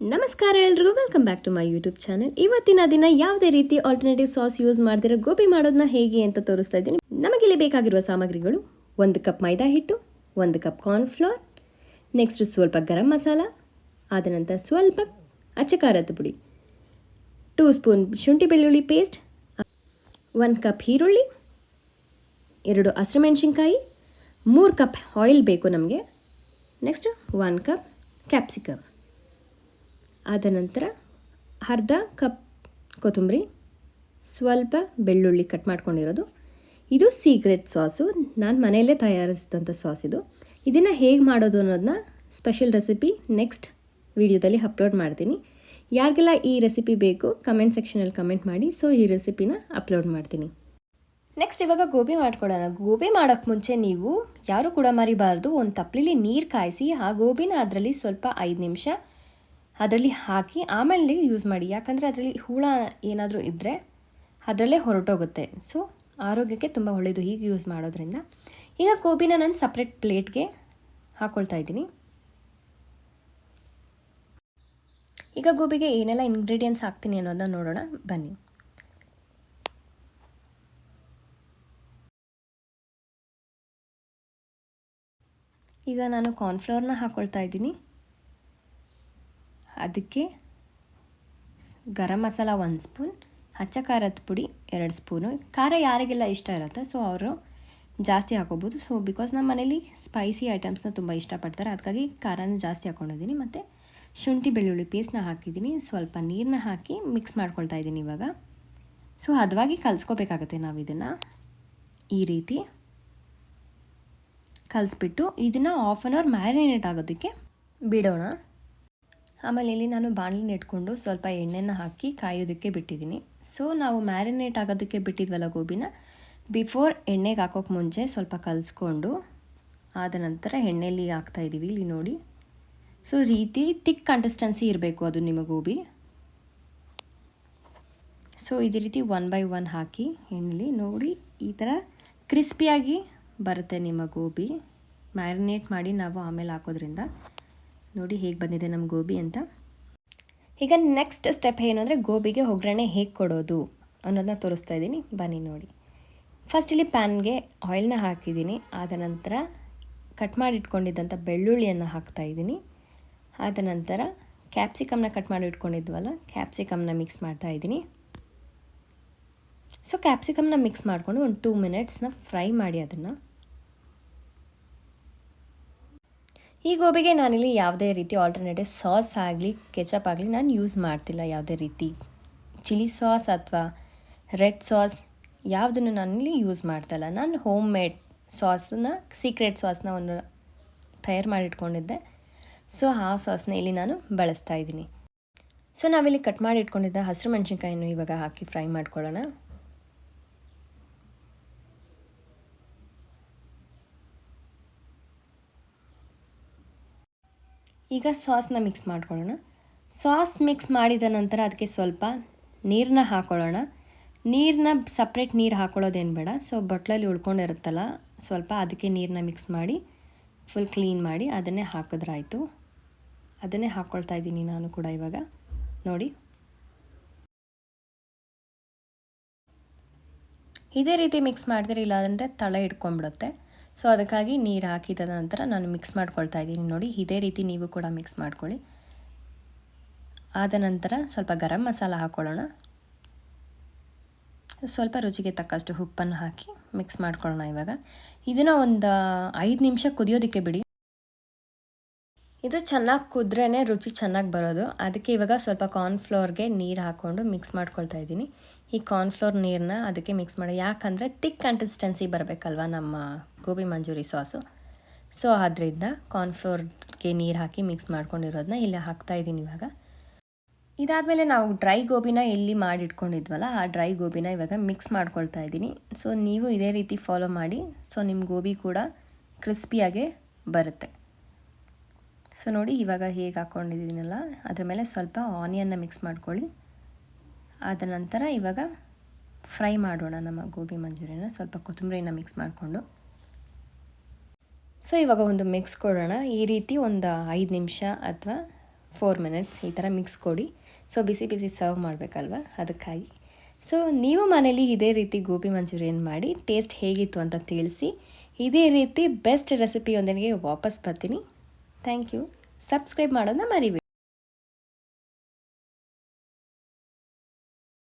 ನಮಸ್ಕಾರ ಎಲ್ರಿಗೂ welcome back to my YouTube channel ಇವತ್ತಿನ ದಿನ ಯಾವುದೇ ರೀತಿ ಆಲ್ಟರ್ನೇಟಿವ್ ಸಾಸ್ ಯೂಸ್ ಮಾಡ್ದಿರೋ ಗೋಬಿ ಮಾಡೋದನ್ನ ಹೇಗೆ ಅಂತ ತೋರಿಸ್ತಾ ಇದ್ದೀನಿ. ನಮಗಿಲ್ಲಿ ಬೇಕಾಗಿರುವ ಸಾಮಗ್ರಿಗಳು ಒಂದು ಕಪ್ ಮೈದಾ ಹಿಟ್ಟು, ಒಂದು ಕಪ್ ಕಾರ್ನ್ಫ್ಲೋರ್ ನೆಕ್ಸ್ಟ್ ಸ್ವಲ್ಪ ಗರಂ ಮಸಾಲ, ಆದ ನಂತರ ಸ್ವಲ್ಪ ಅಚ್ಚ ಖಾರದ ಪುಡಿ ಟೂ ಸ್ಪೂನ್ ಶುಂಠಿ ಬೆಳ್ಳುಳ್ಳಿ ಪೇಸ್ಟ್ ಒಂದು ಕಪ್ ಈರುಳ್ಳಿ, ಎರಡು ಹಸಿರುಮೆಣಸಿನ್ಕಾಯಿ ಮೂರು ಕಪ್ ಆಯಿಲ್ ಬೇಕು ನಮಗೆ ನೆಕ್ಸ್ಟ್ ಒನ್ ಕಪ್ ಕ್ಯಾಪ್ಸಿಕಮ್ ಆದ ನಂತರ ಅರ್ಧ ಕಪ್ ಕೊತ್ತಂಬರಿ, ಸ್ವಲ್ಪ ಬೆಳ್ಳುಳ್ಳಿ ಕಟ್ ಮಾಡ್ಕೊಂಡಿರೋದು. ಇದು ಸೀಕ್ರೆಟ್ ಸಾಸು ನಾನು ಮನೆಯಲ್ಲೇ ತಯಾರಿಸಿದಂಥ ಸಾಸ್ ಇದು. ಇದನ್ನು ಹೇಗೆ ಮಾಡೋದು ಅನ್ನೋದನ್ನ ಸ್ಪೆಷಲ್ ರೆಸಿಪಿ ನೆಕ್ಸ್ಟ್ ವಿಡಿಯೋದಲ್ಲಿ ಅಪ್ಲೋಡ್ ಮಾಡ್ತೀನಿ. ಯಾರಿಗೆಲ್ಲ ಈ ರೆಸಿಪಿ ಬೇಕು ಕಮೆಂಟ್ ಸೆಕ್ಷನಲ್ಲಿ ಕಮೆಂಟ್ ಮಾಡಿ. ಸೊ ಈ ರೆಸಿಪಿನ ಅಪ್ಲೋಡ್ ಮಾಡ್ತೀನಿ. ನೆಕ್ಸ್ಟ್ ಇವಾಗ ಗೋಬಿ ಮಾಡ್ಕೊಳ್ಳೋಣ. ಗೋಬಿ ಮಾಡೋಕ್ಕೆ ಮುಂಚೆ ನೀವು ಯಾರು ಕೂಡ ಮರಿಬಾರ್ದು. ಒಂದು ತಪ್ಪಲಿಲಿ ನೀರು ಕಾಯಿಸಿ, ಆ ಗೋಬಿನ ಅದರಲ್ಲಿ ಸ್ವಲ್ಪ ಐದು ನಿಮಿಷ ಅದರಲ್ಲಿ ಹಾಕಿ ಆಮೇಲೆ ಯೂಸ್ ಮಾಡಿ. ಯಾಕಂದರೆ ಅದರಲ್ಲಿ ಹುಳ ಏನಾದರೂ ಇದ್ದರೆ ಅದರಲ್ಲೇ ಹೊರಟೋಗುತ್ತೆ. ಸೊ ಆರೋಗ್ಯಕ್ಕೆ ತುಂಬ ಒಳ್ಳೆಯದು ಹೀಗೆ ಯೂಸ್ ಮಾಡೋದ್ರಿಂದ. ಈಗ ಗೋಬಿನ ನಾನು ಸಪ್ರೇಟ್ ಪ್ಲೇಟ್ಗೆ ಹಾಕ್ಕೊಳ್ತಾ ಇದ್ದೀನಿ. ಈಗ ಗೋಬಿಗೆ ಏನೆಲ್ಲ ಇಂಗ್ರೀಡಿಯೆಂಟ್ಸ್ ಹಾಕ್ತೀನಿ ಅನ್ನೋದನ್ನ ನೋಡೋಣ. ಬನ್ನಿ. ಈಗ ನಾನು ಕಾರ್ನ್ಫ್ಲವರ್ನ ಹಾಕ್ಕೊಳ್ತಾ ಇದ್ದೀನಿ. ಅದಕ್ಕೆ ಗರಂ ಮಸಾಲ ಒಂದು ಸ್ಪೂನ್, ಹಚ್ಚ ಖಾರದ ಪುಡಿ ಎರಡು ಸ್ಪೂನು. ಖಾರ ಯಾರಿಗೆಲ್ಲ ಇಷ್ಟ ಇರುತ್ತೆ ಸೊ ಅವರು ಜಾಸ್ತಿ ಹಾಕೋಬೋದು. ಸೊ ಬಿಕಾಸ್ ನಮ್ಮ ಮನೇಲಿ ಸ್ಪೈಸಿ ಐಟಮ್ಸ್ನ ತುಂಬ ಇಷ್ಟಪಡ್ತಾರೆ, ಅದಕ್ಕಾಗಿ ಖಾರನ ಜಾಸ್ತಿ ಹಾಕೊಂಡಿದ್ದೀನಿ. ಮತ್ತು ಶುಂಠಿ ಬೆಳ್ಳುಳ್ಳಿ ಪೇಸ್ಟ್ನ ಹಾಕಿದ್ದೀನಿ. ಸ್ವಲ್ಪ ನೀರನ್ನ ಹಾಕಿ ಮಿಕ್ಸ್ ಮಾಡ್ಕೊಳ್ತಾ ಇದ್ದೀನಿ ಇವಾಗ. ಸೊ ಹದವಾಗಿ ಕಲಿಸ್ಕೋಬೇಕಾಗತ್ತೆ ನಾವು ಇದನ್ನು ಈ ರೀತಿ ಕಲಿಸ್ಬಿಟ್ಟು ಇದನ್ನು ಆಫ್ ಆನ್ ಅವರ್ ಮ್ಯಾರಿನೇಟ್ ಆಗೋದಕ್ಕೆ ಬಿಡೋಣ. ಆಮೇಲೆ ಇಲ್ಲಿ ನಾನು ಬಾಣಲಿನ ಇಟ್ಕೊಂಡು ಸ್ವಲ್ಪ ಎಣ್ಣೆನ ಹಾಕಿ ಕಾಯೋದಕ್ಕೆ ಬಿಟ್ಟಿದ್ದೀನಿ. ಸೊ ನಾವು ಮ್ಯಾರಿನೇಟ್ ಆಗೋದಕ್ಕೆ ಬಿಟ್ಟಿದ್ವಲ್ಲ ಗೋಬಿನ ಬಿಫೋರ್ ಎಣ್ಣೆಗೆ ಹಾಕೋಕ್ಕೆ ಮುಂಚೆ ಸ್ವಲ್ಪ ಕಲಿಸ್ಕೊಂಡು ಆದ ನಂತರ ಎಣ್ಣೆಯಲ್ಲಿ ಹಾಕ್ತಾಯಿದ್ದೀವಿ ಇಲ್ಲಿ ನೋಡಿ. ಸೊ ರೀತಿ ತಿಕ್ ಕನ್ಸಿಸ್ಟೆನ್ಸಿ ಇರಬೇಕು ಅದು ನಿಮ್ಮ ಗೋಬಿ. ಸೊ ಇದೇ ರೀತಿ ಒನ್ ಬೈ ಒನ್ ಹಾಕಿ ಎಣ್ಣೆಲಿ ನೋಡಿ ಈ ಥರ ಕ್ರಿಸ್ಪಿಯಾಗಿ ಬರುತ್ತೆ ನಿಮ್ಮ ಗೋಬಿ. ಮ್ಯಾರಿನೇಟ್ ಮಾಡಿ ನಾವು ಆಮೇಲೆ ಹಾಕೋದ್ರಿಂದ. ನೋಡಿ ಹೇಗೆ ಬಂದಿದೆ ನಮ್ಮ ಗೋಬಿ ಅಂತ. ಈಗ ನೆಕ್ಸ್ಟ್ ಸ್ಟೆಪ್ ಏನು ಅಂದರೆ ಗೋಬಿಗೆ ಒಗ್ಗರಣೆ ಹೇಗೆ ಕೊಡೋದು ಅನ್ನೋದನ್ನ ತೋರಿಸ್ತಾ ಇದ್ದೀನಿ. ಬನ್ನಿ ನೋಡಿ. ಫಸ್ಟ್ ಇಲ್ಲಿ ಪ್ಯಾನ್ಗೆ ಆಯಿಲ್ನ ಹಾಕಿದ್ದೀನಿ. ಆದ ನಂತರ ಕಟ್ ಮಾಡಿ ಇಟ್ಕೊಂಡಿದ್ದಂಥ ಬೆಳ್ಳುಳ್ಳಿಯನ್ನು ಹಾಕ್ತಾ ಇದ್ದೀನಿ. ಆದ ನಂತರ ಕ್ಯಾಪ್ಸಿಕಮ್ನ ಕಟ್ ಮಾಡಿ ಇಟ್ಕೊಂಡಿದ್ವಲ್ಲ ಕ್ಯಾಪ್ಸಿಕಮ್ನ ಮಿಕ್ಸ್ ಮಾಡ್ತಾ ಇದ್ದೀನಿ. ಸೊ ಕ್ಯಾಪ್ಸಿಕಮ್ನ ಮಿಕ್ಸ್ ಮಾಡಿಕೊಂಡು ಒಂದು ಟೂ ಮಿನಿಟ್ಸ್ನ ಫ್ರೈ ಮಾಡಿ ಅದನ್ನು. ಈ ಗೋಬಿಗೆ ನಾನಿಲ್ಲಿ ಯಾವುದೇ ರೀತಿ ಆಲ್ಟರ್ನೇಟಿವ್ ಸಾಸ್ ಆಗಲಿ ಕೆಚಪ್ ಆಗಲಿ ನಾನು ಯೂಸ್ ಮಾಡ್ತಿಲ್ಲ ಯಾವುದೇ ರೀತಿ. ಚಿಲ್ಲಿ ಸಾಸ್ ಅಥವಾ ರೆಡ್ ಸಾಸ್ ಯಾವುದನ್ನು ನಾನಿಲ್ಲಿ ಯೂಸ್ ಮಾಡ್ತಾಯಿಲ್ಲ ನಾನು ಹೋಮ್ ಮೇಡ್ ಸಾಸನ್ನ ಸೀಕ್ರೆಟ್ ಸಾಸ್ನ ಒಂದು ತಯಾರು ಮಾಡಿಟ್ಕೊಂಡಿದ್ದೆ. ಸೊ ಆ ಸಾಸ್ನ ಇಲ್ಲಿ ನಾನು ಬಳಸ್ತಾ ಇದ್ದೀನಿ. ಸೊ ನಾವಿಲ್ಲಿ ಕಟ್ ಮಾಡಿ ಇಟ್ಕೊಂಡಿದ್ದ ಹಸಿರು ಮೆಣಸಿನ್ಕಾಯನ್ನು ಇವಾಗ ಹಾಕಿ ಫ್ರೈ ಮಾಡ್ಕೊಳ್ಳೋಣ. ಈಗ ಸಾಸ್ನ ಮಿಕ್ಸ್ ಮಾಡ್ಕೊಳ್ಳೋಣ. ಸಾಸ್ ಮಿಕ್ಸ್ ಮಾಡಿದ ನಂತರ ಅದಕ್ಕೆ ಸ್ವಲ್ಪ ನೀರನ್ನ ಹಾಕ್ಕೊಳ್ಳೋಣ ನೀರನ್ನ ಸಪ್ರೇಟ್ ನೀರು ಹಾಕೊಳ್ಳೋದೇನು ಬೇಡ. ಸೊ ಬಟ್ಲಲ್ಲಿ ಉಳ್ಕೊಂಡಿರುತ್ತಲ್ಲ, ಸ್ವಲ್ಪ ಅದಕ್ಕೆ ನೀರನ್ನ ಮಿಕ್ಸ್ ಮಾಡಿ ಫುಲ್ ಕ್ಲೀನ್ ಮಾಡಿ ಅದನ್ನೇ ಹಾಕಿದ್ರಾಯಿತು. ಅದನ್ನೇ ಹಾಕ್ಕೊಳ್ತಾ ಇದ್ದೀನಿ ನಾನು ಕೂಡ ಇವಾಗ. ನೋಡಿ. ಇದೇ ರೀತಿ ಮಿಕ್ಸ್ ಮಾಡಿದ್ರೆ ಇಲ್ಲಾಂದರೆ ತಳ ಇಟ್ಕೊಂಡ್ಬಿಡುತ್ತೆ ಸೊ ಅದಕ್ಕಾಗಿ ನೀರು ಹಾಕಿದ ನಂತರ ನಾನು ಮಿಕ್ಸ್ ಮಾಡ್ಕೊಳ್ತಾ ಇದ್ದೀನಿ ನೋಡಿ. ಇದೇ ರೀತಿ ನೀವು ಕೂಡ ಮಿಕ್ಸ್ ಮಾಡ್ಕೊಳ್ಳಿ. ಆದ ನಂತರ ಸ್ವಲ್ಪ ಗರಂ ಮಸಾಲ ಹಾಕ್ಕೊಳ್ಳೋಣ ಸ್ವಲ್ಪ ರುಚಿಗೆ ತಕ್ಕಷ್ಟು ಉಪ್ಪನ್ನು ಹಾಕಿ ಮಿಕ್ಸ್ ಮಾಡ್ಕೊಳ್ಳೋಣ ಇವಾಗ. ಇದನ್ನು ಒಂದು ಐದು ನಿಮಿಷ ಕುದಿಯೋದಕ್ಕೆ ಬಿಡಿ. ಇದು ಚೆನ್ನಾಗಿ ಕುದ್ರೇ ರುಚಿ ಚೆನ್ನಾಗಿ ಬರೋದು. ಅದಕ್ಕೆ ಇವಾಗ ಸ್ವಲ್ಪ ಕಾರ್ನ್ಫ್ಲೋರ್ಗೆ ನೀರು ಹಾಕ್ಕೊಂಡು ಮಿಕ್ಸ್ ಮಾಡ್ಕೊಳ್ತಾ ಇದ್ದೀನಿ. ಈ ಕಾರ್ನ್ಫ್ಲೋರ್ ನೀರನ್ನ ಅದಕ್ಕೆ ಮಿಕ್ಸ್ ಮಾಡಿ. ಯಾಕಂದರೆ ತಿಕ್ ಕನ್ಸಿಸ್ಟೆನ್ಸಿ ಬರಬೇಕಲ್ವ ನಮ್ಮ ಗೋಬಿ ಮಂಜೂರಿ ಸಾಸು. ಸೊ ಆದ್ದರಿಂದ ಕಾರ್ನ್ಫ್ಲೋರ್ಗೆ ನೀರು ಹಾಕಿ ಮಿಕ್ಸ್ ಮಾಡ್ಕೊಂಡಿರೋದನ್ನ ಇಲ್ಲಿ ಹಾಕ್ತಾಯಿದ್ದೀನಿ ಇವಾಗ. ಇದಾದಮೇಲೆ ನಾವು ಡ್ರೈ ಗೋಬಿನ ಎಲ್ಲಿ ಮಾಡಿಟ್ಕೊಂಡಿದ್ವಲ್ಲ, ಆ ಡ್ರೈ ಗೋಬಿನ ಇವಾಗ ಮಿಕ್ಸ್ ಮಾಡ್ಕೊಳ್ತಾ ಇದ್ದೀನಿ ಸೊ ನೀವು ಇದೇ ರೀತಿ ಫಾಲೋ ಮಾಡಿ. ಸೊ ನಿಮ್ಮ ಗೋಬಿ ಕೂಡ ಕ್ರಿಸ್ಪಿಯಾಗೆ ಬರುತ್ತೆ. ಸೊ ನೋಡಿ ಇವಾಗ ಹೇಗೆ ಹಾಕ್ಕೊಂಡಿದ್ದೀನಲ್ಲ ಅದ್ರ ಮೇಲೆ ಸ್ವಲ್ಪ ಆನಿಯನ್ನ ಮಿಕ್ಸ್ ಮಾಡ್ಕೊಳ್ಳಿ. ಅದರ ನಂತರ ಇವಾಗ ಫ್ರೈ ಮಾಡೋಣ ನಮ್ಮ ಗೋಬಿ ಮಂಚೂರಿಯನ್ನ ಸ್ವಲ್ಪ ಕೊತ್ತಂಬರಿನ ಮಿಕ್ಸ್ ಮಾಡಿಕೊಂಡು. ಸೊ ಇವಾಗ ಒಂದು ಮಿಕ್ಸ್ ಕೊಡೋಣ. ಈ ರೀತಿ ಒಂದು ಐದು ನಿಮಿಷ ಅಥವಾ ಫೋರ್ ಮಿನಿಟ್ಸ್ ಈ ಥರ ಮಿಕ್ಸ್ ಕೊಡಿ. ಸೊ ಬಿಸಿ ಬಿಸಿ ಸರ್ವ್ ಮಾಡಬೇಕಲ್ವ? ಅದಕ್ಕಾಗಿ. ಸೊ ನೀವು ಮನೇಲಿ ಇದೇ ರೀತಿ ಗೋಬಿ ಮಂಚೂರಿಯನ್ ಮಾಡಿ ಟೇಸ್ಟ್ ಹೇಗಿತ್ತು ಅಂತ ತಿಳಿಸಿ. ಇದೇ ರೀತಿ ಬೆಸ್ಟ್ ರೆಸಿಪಿಯೊಂದಿಗೆ ವಾಪಸ್ ಬರ್ತೀನಿ. ಥ್ಯಾಂಕ್ ಯು ಸಬ್ಸ್ಕ್ರೈಬ್ ಮಾಡೋದನ್ನ ಮರಿಬೇಡಿ.